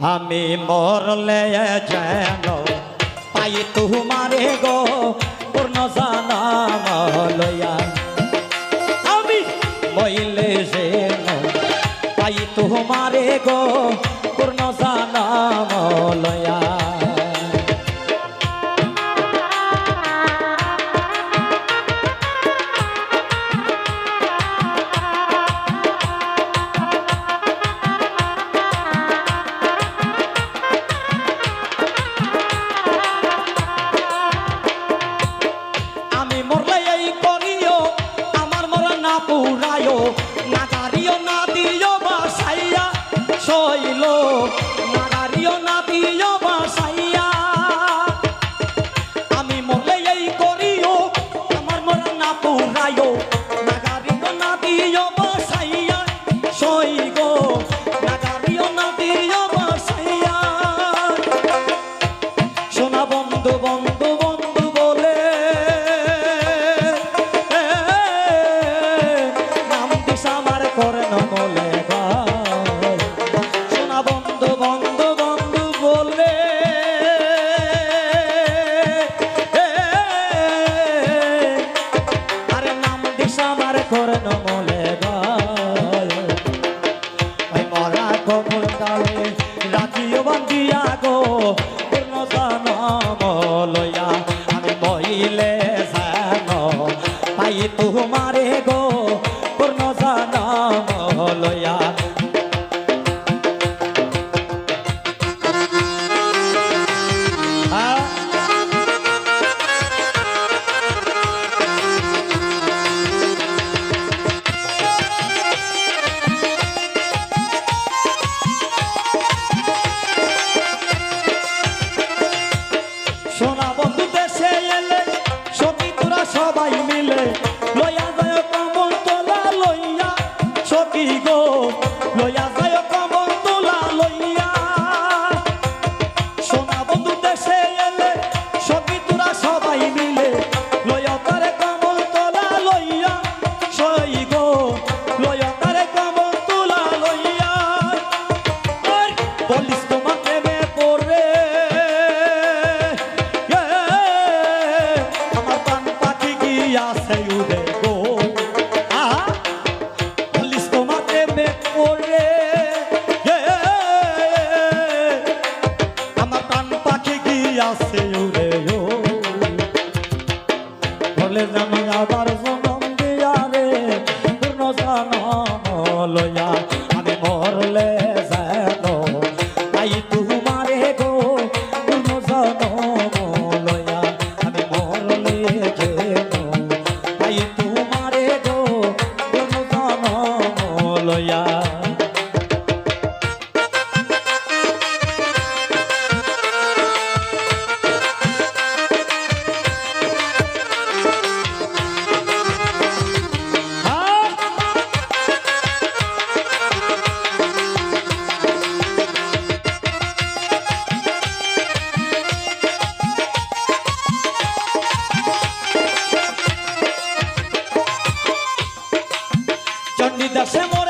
আমি মরলে যেন পাই তুমারে গো, পূর্ণ জানাম লয়া আমি মইলে যেন পাই তুমারে গো yeah. নিদাসে মোরে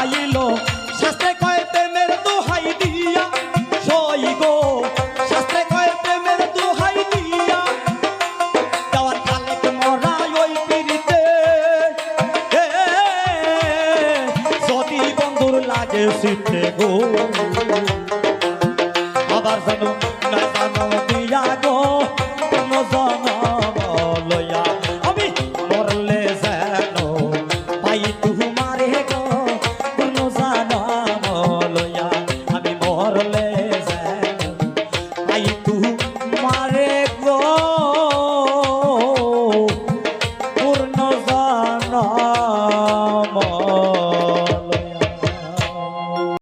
আইল শাস্ত্রে কয়, প্রেমের দোহাই দিয়া সই গো। শাস্ত্রে কয়, প্রেমের দোহাই দিয়া যাওয়ার কালে মরা ওই পিড়িতে। যদি বন্ধুর লাগে শীতে গো। জনম